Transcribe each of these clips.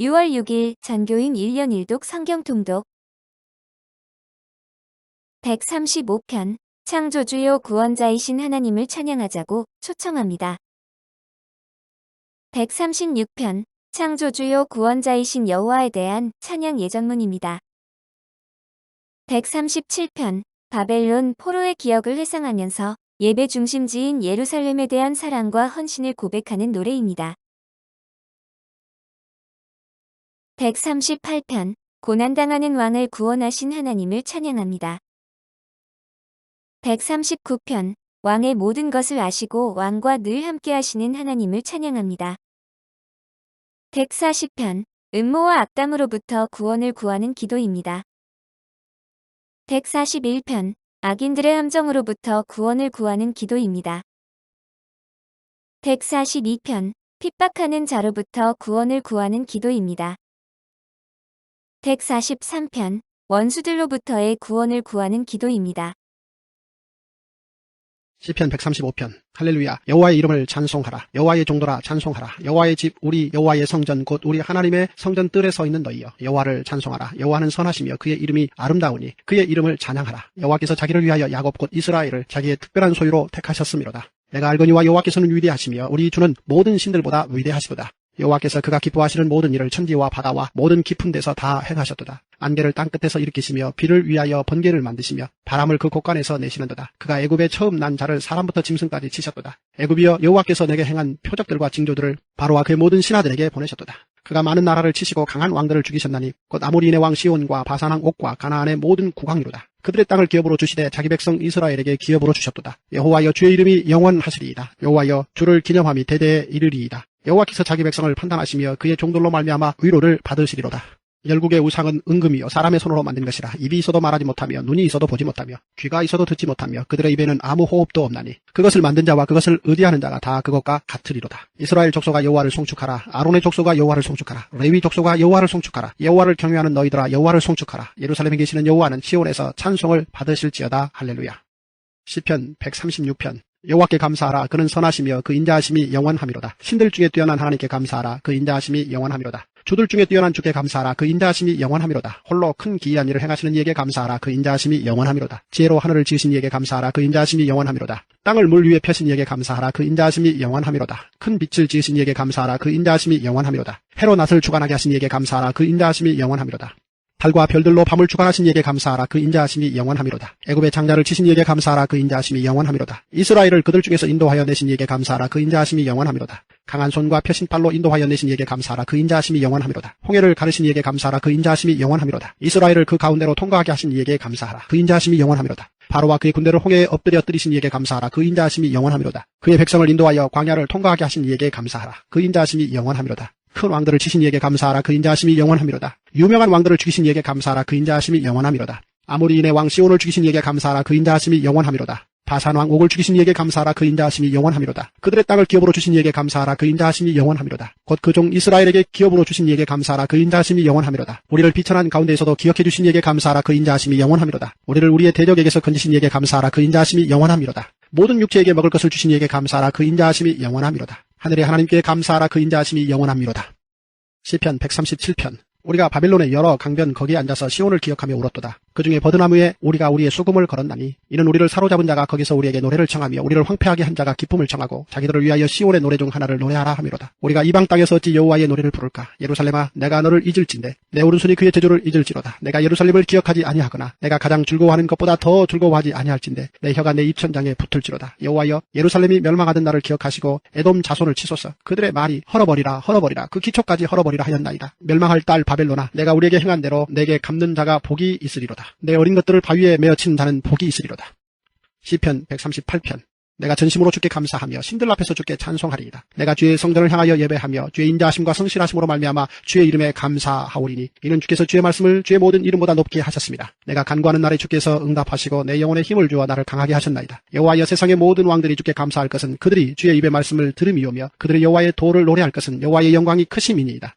6월 6일 전교인 1년 1독 성경 통독 135편 창조주요 구원자이신 하나님을 찬양하자고 초청합니다. 136편 창조주요 구원자이신 여호와에 대한 찬양 예전문입니다. 137편 바벨론 포로의 기억을 회상하면서 예배 중심지인 예루살렘에 대한 사랑과 헌신을 고백하는 노래입니다. 138편 고난당하는 왕을 구원하신 하나님을 찬양합니다. 139편 왕의 모든 것을 아시고 왕과 늘 함께 하시는 하나님을 찬양합니다. 140편 음모와 악담으로부터 구원을 구하는 기도입니다. 141편 악인들의 함정으로부터 구원을 구하는 기도입니다. 142편 핍박하는 자로부터 구원을 구하는 기도입니다. 143편 원수들로부터의 구원을 구하는 기도입니다. 시편 135편. 할렐루야. 여호와의 이름을 찬송하라. 여호와의 종도라 찬송하라. 여호와의 집 우리 여호와의 성전 곧 우리 하나님의 성전 뜰에 서 있는 너희여. 여호와를 찬송하라. 여호와는 선하시며 그의 이름이 아름다우니 그의 이름을 찬양하라. 여호와께서 자기를 위하여 야곱 곧 이스라엘을 자기의 특별한 소유로 택하셨음이로다. 내가 알거니와 여호와께서는 위대하시며 우리 주는 모든 신들보다 위대하시도다 여호와께서 그가 기뻐하시는 모든 일을 천지와 바다와 모든 깊은 데서 다 행하셨도다. 안개를 땅끝에서 일으키시며 비를 위하여 번개를 만드시며 바람을 그 곳간에서 내시는도다. 그가 애굽에 처음 난 자를 사람부터 짐승까지 치셨도다. 애굽이여 여호와께서 내게 행한 표적들과 징조들을 바로와 그의 모든 신하들에게 보내셨도다. 그가 많은 나라를 치시고 강한 왕들을 죽이셨나니 곧 아모리인의 왕 시온과 바산왕 옥과 가나안의 모든 국왕이로다. 그들의 땅을 기업으로 주시되 자기 백성 이스라엘에게 기업으로 주셨도다. 여호와여 주의 이름이 영원하시리이다. 여호와여 주를 기념함이 대대에 이르리이다. 여호와께서 자기 백성을 판단하시며 그의 종들로 말미암아 위로를 받으시리로다. 열국의 우상은 은금이요 사람의 손으로 만든 것이라 입이 있어도 말하지 못하며 눈이 있어도 보지 못하며 귀가 있어도 듣지 못하며 그들의 입에는 아무 호흡도 없나니 그것을 만든 자와 그것을 의지하는 자가 다 그것과 같으리로다. 이스라엘 족속아 여호와를 송축하라. 아론의 족속아 여호와를 송축하라. 레위 족속아 여호와를 송축하라. 여호와를 경외하는 너희들아 여호와를 송축하라. 예루살렘에 계시는 여호와는 시온에서 찬송을 받으실지어다. 할렐루야. 시편 136편 여호와께 감사하라. 그는 선하시며 그 인자하심이 영원하미로다. 신들 중에 뛰어난 하나님께 감사하라. 그 인자하심이 영원하미로다. 주들 중에 뛰어난 주께 감사하라. 그 인자하심이 영원하미로다. 홀로 큰 기이한 일을 행하시는 이에게 감사하라. 그 인자하심이 영원하미로다. 지혜로 하늘을 지으신 이에게 감사하라. 그 인자하심이 영원하미로다. 땅을 물 위에 펴신 이에게 감사하라. 그 인자하심이 영원하미로다. 큰 빛을 지으신 이에게 감사하라. 그 인자하심이 영원하미로다. 해로 낫을 주관하게 하신 이에게 감사하라. 그 인자하심이 영원하미로다 달과 별들로 밤을 주관하신 이에게 감사하라 그 인자하심이 영원하미로다. 애굽의 장자를 치신 이에게 감사하라 그 인자하심이 영원하미로다. 이스라엘을 그들 중에서 인도하여 내신 이에게 감사하라 그 인자하심이 영원하미로다. 강한 손과 펴신 팔로 인도하여 내신 이에게 감사하라 그 인자하심이 영원하미로다. 홍해를 가르신 이에게 감사하라 그 인자하심이 영원하미로다. 이스라엘을 그 가운데로 통과하게 하신 이에게 감사하라 그 인자하심이 영원하미로다. 바로와 그의 군대를 홍해에 엎드려 뜨리신 이에게 감사하라 그 인자하심이 영원하미로다. 그의 백성을 인도하여 광야를 통과하게 하신 이에게 감사하라 그 인자하심이 영원하미로다. 큰 왕들을 치신 이에게 감사하라 그 인자하심이 영원하미로다. 유명한 왕들을 죽이신 이에게 감사하라 그 인자하심이 영원하미로다. 아모리인의 왕 시온을 죽이신 이에게 감사하라 그 인자하심이 영원하미로다. 바산왕 옥을 죽이신 이에게 감사하라 그 인자하심이 영원하미로다. 그들의 땅을 기업으로 주신 이에게 감사하라 그 인자하심이 영원하미로다. 곧 그 종 이스라엘에게 기업으로 주신 이에게 감사하라 그 인자하심이 영원하미로다. 우리를 비천한 가운데에서도 기억해 주신 이에게 감사하라 그 인자하심이 영원하미로다. 우리를 우리의 대적에게서 건지신 이에게 감사하라 그 인자하심이 영원하미로다. 모든 육체에게 먹을 것을 주신 이에게 감사하라 그 인자하심이 영원하미로다. 하늘의 하나님께 감사하라 그 인자하심이 영원하미로다. 시편 137편 우리가 바빌론의 여러 강변 거기에 앉아서 시온을 기억하며 울었도다. 그 중에 버드나무에 우리가 우리의 수금을 걸었나니 이는 우리를 사로잡은 자가 거기서 우리에게 노래를 청하며 우리를 황폐하게 한 자가 기쁨을 청하고 자기들을 위하여 시온의 노래 중 하나를 노래하라 하미로다. 우리가 이방 땅에서 어찌 여호와의 노래를 부를까? 예루살렘아 내가 너를 잊을진데 내 오른손이 그의 제조를 잊을지로다. 내가 예루살렘을 기억하지 아니하거나 내가 가장 즐거워하는 것보다 더 즐거워하지 아니할진데 내 혀가 내 입천장에 붙을지로다. 여호와여 예루살렘이 멸망하던 날을 기억하시고 에돔 자손을 치소서. 그들의 말이 헐어버리라 헐어버리라 그 기초까지 헐어버리라 하였나이다. 멸망할 딸 바벨로나 내가 우리에게 행한 대로 내게 갚는 자가 복이 있으리로다. 내 어린 것들을 바위에 메어 치는 자는 복이 있으리로다. 시편 138편 내가 전심으로 주께 감사하며 신들 앞에서 주께 찬송하리이다. 내가 주의 성전을 향하여 예배하며 주의 인자하심과 성실하심으로 말미암아 주의 이름에 감사하오리니 이는 주께서 주의 말씀을 주의 모든 이름보다 높게 하셨습니다. 내가 간구하는 날에 주께서 응답하시고 내 영혼에 힘을 주어 나를 강하게 하셨나이다. 여호와여 세상의 모든 왕들이 주께 감사할 것은 그들이 주의 입의 말씀을 들음이오며 그들의 여호와의 도를 노래할 것은 여호와의 영광이 크심이니이다.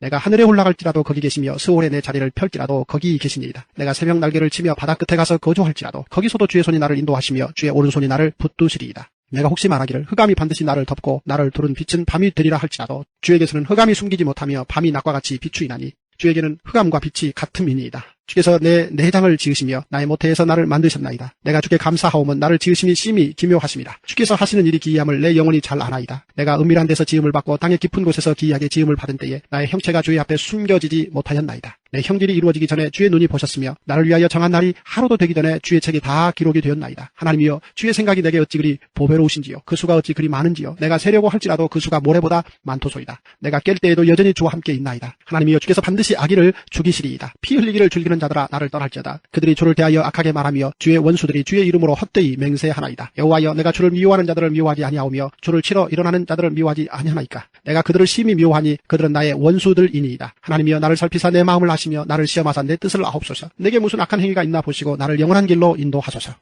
내가 하늘에 올라갈지라도 거기 계시며 스올에 내 자리를 펼지라도 거기 계시니이다. 내가 새벽 날개를 치며 바다 끝에 가서 거주할지라도 거기서도 주의 손이 나를 인도하시며 주의 오른손이 나를 붙드시리이다. 내가 혹시 말하기를 흑암이 반드시 나를 덮고 나를 두른 빛은 밤이 되리라 할지라도 주에게서는 흑암이 숨기지 못하며 밤이 낮과 같이 비추이나니 주에게는 흑암과 빛이 같음이니이다. 주께서 내 내장을 지으시며 나의 모태에서 나를 만드셨나이다. 내가 주께 감사하오면 나를 지으심이 심히 기묘하심이라. 주께서 하시는 일이 기이함을 내 영혼이 잘 아나이다. 내가 은밀한 데서 지음을 받고 땅의 깊은 곳에서 기이하게 지음을 받은 때에 나의 형체가 주의 앞에 숨겨지지 못하였나이다. 내 형질이 이루어지기 전에 주의 눈이 보셨으며 나를 위하여 정한 날이 하루도 되기 전에 주의 책이 다 기록이 되었나이다. 하나님이여 주의 생각이 내게 어찌 그리 보배로우신지요. 그 수가 어찌 그리 많은지요. 내가 세려고 할지라도 그 수가 모래보다 많도소이다. 내가 깰 때에도 여전히 주와 함께 있나이다. 하나님이여 주께서 반드시 아기를 죽이시리이다. 피 흘리기를 즐기는 자들아 나를 떠날지어다. 그들이 주를 대하여 악하게 말하며 주의 원수들이 주의 이름으로 헛되이 맹세하나이다. 여호와여 내가 주를 미워하는 자들을 미워하지 아니하오며 주를 치러 일어나는 자들을 미워하지 아니하나이까. 내가 그들을 심히 미워하니 그들은 나의 원수들이니이다. 하나님이여 나를 살피사 내 마음을 아시 며 나를 시험하사 내 뜻을 아옵소서. 내게 무슨 악한 행위가 있나 보시고 나를 영원한 길로 인도하소서.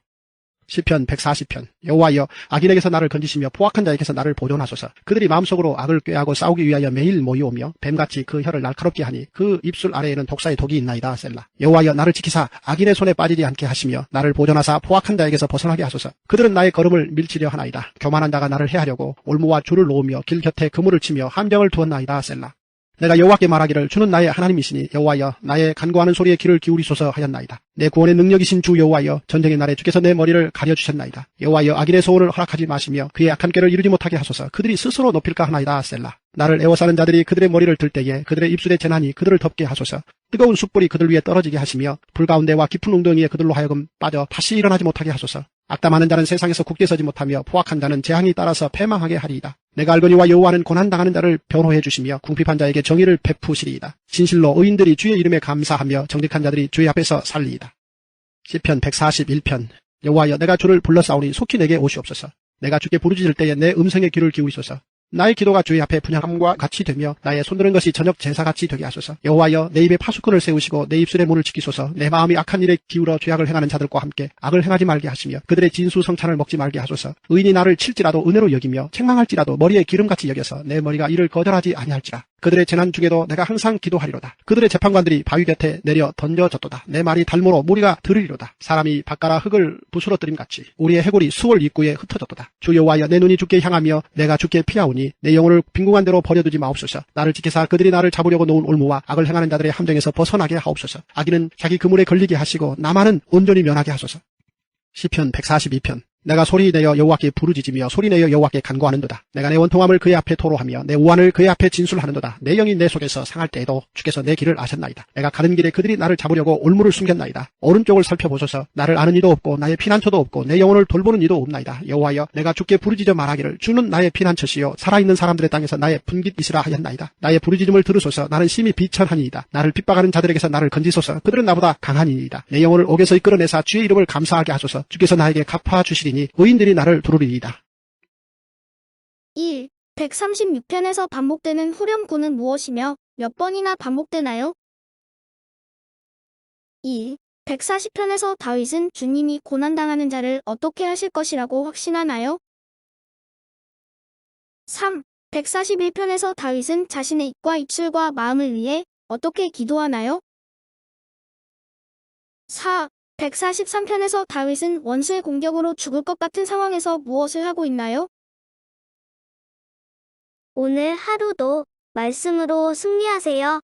시편 140편. 여호와여 악인에게서 나를 건지시며 포악한 자에게서 나를 보존하소서. 그들이 마음속으로 악을 꾀하고 싸우기 위하여 매일 모이오며 뱀같이 그 혀를 날카롭게 하니 그 입술 아래에는 독사의 독이 있나이다 셀라. 여호와여 나를 지키사 악인의 손에 빠지지 않게 하시며 나를 보존하사 포악한 자에게서 벗어나게 하소서. 그들은 나의 걸음을 밀치려 하나이다. 교만한 자가 나를 해하려고 올무와 줄을 놓으며 길 곁에 그물을 치며 함정을 두었나이다 셀라 내가 여호와께 말하기를 주는 나의 하나님이시니 여호와여 나의 간구하는 소리에 귀를 기울이소서 하였나이다. 내 구원의 능력이신 주 여호와여 전쟁의 날에 주께서 내 머리를 가려 주셨나이다. 여호와여 악인의 소원을 허락하지 마시며 그의 악한 꾀를 이루지 못하게 하소서. 그들이 스스로 높일까 하나이다 셀라. 나를 애워싸는 자들이 그들의 머리를 들 때에 그들의 입술에 재난이 그들을 덮게 하소서. 뜨거운 숯불이 그들 위에 떨어지게 하시며 불 가운데와 깊은 웅덩이에 그들로 하여금 빠져 다시 일어나지 못하게 하소서. 악담하는 자는 세상에서 굳게 서지 못하며 포악한 자는 재앙이 따라서 패망하게 하리이다. 내가 알거니와 여호와는 고난당하는 자를 변호해 주시며 궁핍한 자에게 정의를 베푸시리이다. 진실로 의인들이 주의 이름에 감사하며 정직한 자들이 주의 앞에서 살리이다. 시편 141편 여호와여 내가 주를 불러싸우니 속히 내게 오시옵소서. 내가 주께 부르짖을 때에 내 음성에 귀를 기울이소서. 나의 기도가 주의 앞에 분양함과 같이 되며 나의 손드는 것이 저녁 제사같이 되게 하소서. 여호와여 내 입에 파수꾼을 세우시고 내 입술의 문을 지키소서. 내 마음이 악한 일에 기울어 죄악을 행하는 자들과 함께 악을 행하지 말게 하시며 그들의 진수 성찬을 먹지 말게 하소서. 의인이 나를 칠지라도 은혜로 여기며 책망할지라도 머리에 기름같이 여겨서 내 머리가 이를 거절하지 아니할지라. 그들의 재난 중에도 내가 항상 기도하리로다. 그들의 재판관들이 바위 곁에 내려 던져졌도다. 내 말이 달모로 무리가 들으리로다. 사람이 바가라 흙을 부스러뜨림 같이 우리의 해골이 수월 입구에 흩어졌도다. 주 여호와여 내 눈이 주께 향하며 내가 주께 피하오니 내 영혼을 빈궁한 대로 버려두지 마옵소서. 나를 지키사 그들이 나를 잡으려고 놓은 올무와 악을 행하는 자들의 함정에서 벗어나게 하옵소서. 악인은 자기 그물에 걸리게 하시고 나만은 온전히 면하게 하소서. 시편 142편 내가 소리 내어 여호와께 부르짖으며 소리 내어 여호와께 간구하는도다. 내가 내 원통함을 그의 앞에 토로하며 내 우환을 그의 앞에 진술하는도다. 내 영이 내 속에서 상할 때에도 주께서 내 길을 아셨나이다. 내가 가는 길에 그들이 나를 잡으려고 올무를 숨겼나이다. 오른쪽을 살펴보소서. 나를 아는 이도 없고 나의 피난처도 없고 내 영혼을 돌보는 이도 없나이다. 여호와여 내가 주께 부르짖어 말하기를 주는 나의 피난처시요 살아있는 사람들의 땅에서 나의 분깃이시라 하였나이다. 나의 부르짖음을 들으소서. 나는 심히 비천하니이다. 나를 핍박하는 자들에게서 나를 건지소서. 그들은 나보다 강하니이다. 내 영혼을 옥에서 이끌어내사 주의 이름을 감사하게 하소서. 주께서 나에게 갚아 주시 리니 의인들이 나를 두루리이다. 1. 136편에서 반복되는 후렴구는 무엇이며 몇 번이나 반복되나요? 2. 140편에서 다윗은 주님이 고난당하는 자를 어떻게 하실 것이라고 확신하나요? 3. 141편에서 다윗은 자신의 입과 입술과 마음을 위해 어떻게 기도하나요? 4. 143편에서 다윗은 원수의 공격으로 죽을 것 같은 상황에서 무엇을 하고 있나요? 오늘 하루도 말씀으로 승리하세요.